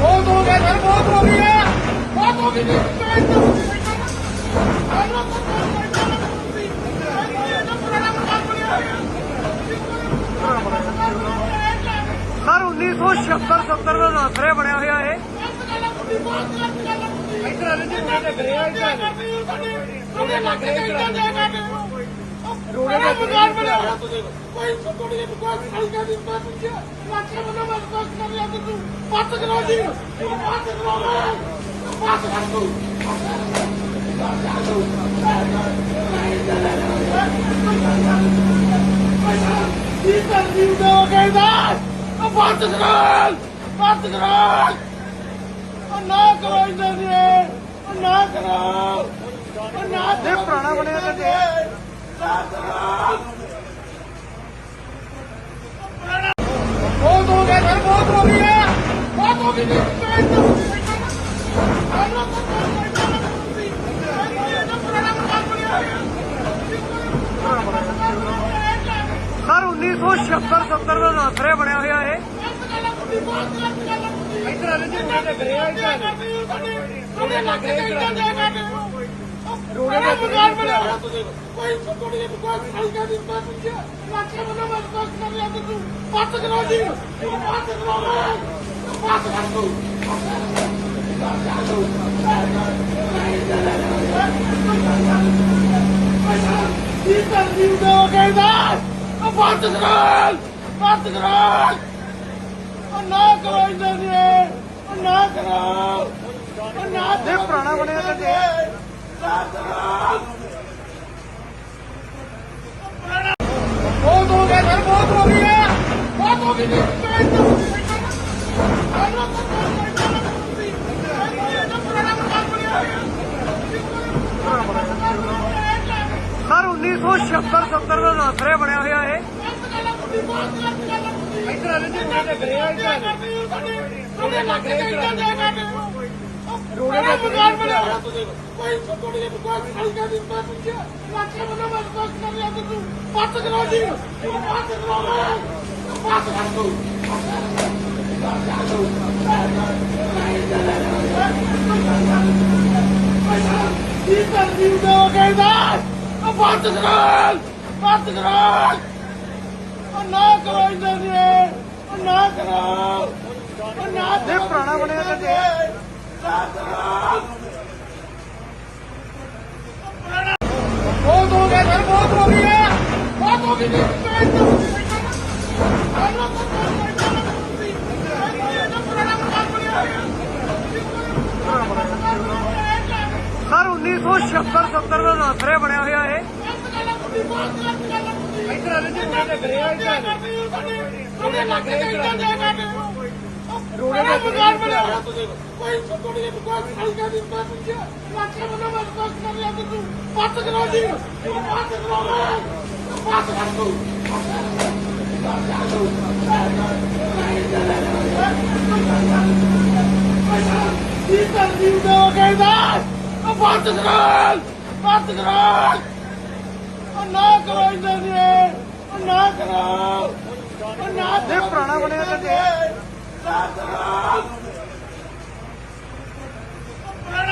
ਬਹੁਤ ਹੋ ਗਿਆ ਸਰ ਬਹੁਤ ਹੋ ਗਿਆ ਬਹੁਤ ਹੋ ਗਈ ਸਰ 1976 70 ਦਾ ਨਾਸਰੇ ਬਣਿਆ ਹੋਇਆ ਇਹ। ਇੱਧਰ ਆ ਜੀ ਰੋੜੇ ਲੱਗ ਰਹੇ ਇੱਧਰ ਰੋੜੇ ਦਾ ਦੁਕਾਨ ਬਣਿਆ ਹੋਇਆ ਤੁਸੀਂ ਕੋਈ ਛੋਟੀ ਜਿਹੀ ਦੁਕਾਨ ਹਲਕਾ ਦੀ ਮੈਂ ਪੁੱਛਿਆ ਲੱਖਾਂ ਬੰਦਾ ਕਰ ਲਿਆ ਤੂੰ ਪੱਤ ਕਰੋ ਜੀ ਪੱਤ ਕਰੋ ਪੱਤ ਕਰ ਦੋ ਕੀ ਕਰਦੀ ਉਹ ਕਹਿੰਦਾ ਆ ਪੱਤ ਕਰੋ ਪੱਤ ਕਰੋ ਉਹ ਨਾ ਕਰੋ ਇੰਦਰ ਜੀ ਉਹ ਨਾ ਕਰੋ ਉਹ ਨਾ ਇਹ ਪੁਰਾਣਾ ਬਣਿਆ ਤਾਂ ਨਾ ਕਰੋ ਬਹੁਤ ਹੋ ਗਿਆ ਸਰ ਬਹੁਤ ਹੋ ਗਿਆ ਬਹੁਤ ਹੋ ਗਈ ਜੀ ਮੈਂ ਤਾਂ ਸਰ 1976 70 ਦਾ ਨਾਸਰੇ ਬਣਿਆ ਹੋਇਆ ਇਹ ਇੱਧਰ ਆ ਜੀ ਮੈਂ ਤੇ ਗਰਿਆ ਲੱਗ ਰਹੇ ਰੋੜੇ ਦਾ ਦੁਕਾਨ ਬਣਿਆ ਹੋਇਆ ਤੁਸੀਂ ਕੋਈ ਛੋਟੀ ਜਿਹੀ ਦੁਕਾਨ ਹਲਕਾ ਦੀ ਮੈਂ ਪੁੱਛਿਆ ਲੱਖਾਂ ਬੰਦਾ ਮੈਂ ਕਰ ਲਿਆ ਤੂੰ ਪੱਤ ਕਰੋ ਜੀ ਪੱਤ ਕਰੋ ਪੱਤ ਕਰ ਦੋ ਕੀ ਕਰਦੀ ਉਹ ਕਹਿੰਦਾ ਆ ਪੱਤ ਕਰੋ ਪੱਤ ਕਰੋ ਉਹ ਨਾ ਕਰੋ ਇੰਦਰ ਜੀ ਉਹ ਨਾ ਕਰੋ ਉਹ ਨਾ ਇਹ ਪੁਰਾਣਾ ਬਣਿਆ ਤਾਂ ਜੀ। ਨਾ ਕਰੋ ਬਹੁਤ ਹੋ ਗਿਆ ਸਰ ਬਹੁਤ ਹੋ ਗਿਆ ਬਹੁਤ ਹੋ ਗਈ 1976 70 ਦਾ ਨਾਸਰੇ ਬਣਿਆ ਹੋਇਆ ਇਹ ਇੱਧਰ ਆ ਜੀ ਮੈਂ ਤੇ ਗਰਿਆ ਇੱਧਰ ਰੋੜੇ ਲੱਗ ਰਹੇ ਇੱਧਰ ਰੋੜੇ ਦਾ ਦੁਕਾਨ ਬਣਿਆ ਹੋਇਆ ਤੁਸੀਂ ਕੋਈ ਛੋਟੀ ਜਿਹੀ ਦੁਕਾਨ ਹਲਕਾ ਦੀ ਮੈਂ ਪੁੱਛਿਆ ਲੱਖਾਂ ਬੰਦਾ ਮੈਂ ਦੁਕਾਨ ਕਰ ਲਿਆ ਤੂੰ ਪੱਤ ਕਰੋ ਜੀ ਪੱਤ ਕਰੋ ਪੱਤ ਕਰ ਦੋ ਕੀ ਕਰਦੀ ਉਹ ਕਹਿੰਦਾ ਆ ਪੱਤ ਕਰੋ ਪੱਤ ਕਰੋ ਉਹ ਨਾ ਕਰੋ ਇੰਦਰ ਜੀ ਉਹ ਨਾ ਕਰੋ ਉਹ ਨਾ ਇਹ ਪੁਰਾਣਾ ਬਣਿਆ ਤਾਂ ਜੀ। ਨਾ ਕਰੋ ਬਹੁਤ ਹੋ ਗਿਆ ਸਰ ਬਹੁਤ ਹੋ ਗਿਆ ਬਹੁਤ ਹੋ ਗਈ ਸਰ 1976 70 ਦਾ ਨਾਸਰੇ ਬਣਿਆ ਹੋਇਆ ਇਹ ਇੱਧਰ ਆ ਜੀ ਮੈਂ ਤੇ ਗਰਿਆ ਇੱਧਰ ਰੋੜੇ ਲੱਗ ਰਹੇ ਇੱਧਰ ਰੋੜੇ ਦਾ ਦੁਕਾਨ ਬਣਿਆ ਹੋਇਆ ਤੁਸੀਂ ਕੋਈ ਛੋਟੀ ਜਿਹੀ ਦੁਕਾਨ ਹਲਕਾ ਦੀ ਮੈਂ ਪੁੱਛਿਆ ਲੱਖਾਂ ਬੰਦਾ ਮੈਂ ਦੁਕਾਨ ਕਰ ਲਿਆ ਤੂੰ ਪੱਤ ਕਰੋ ਜੀ ਪੱਤ ਕਰੋ ਪੱਤ ਕਰ ਦੋ ਕੀ ਕਰਦੀ ਉਹ ਕਹਿੰਦਾ ਆ ਪੱਤ ਕਰੋ ਪੱਤ ਕਰੋ ਉਹ ਨਾ ਕਰੋ ਇੰਦਰ ਜੀ ਉਹ ਨਾ ਕਰੋ ਉਹ ਨਾ ਇਹ ਪੁਰਾਣਾ ਬਣਿਆ ਤਾਂ ਜੀ। ਨਾ ਕਰੋ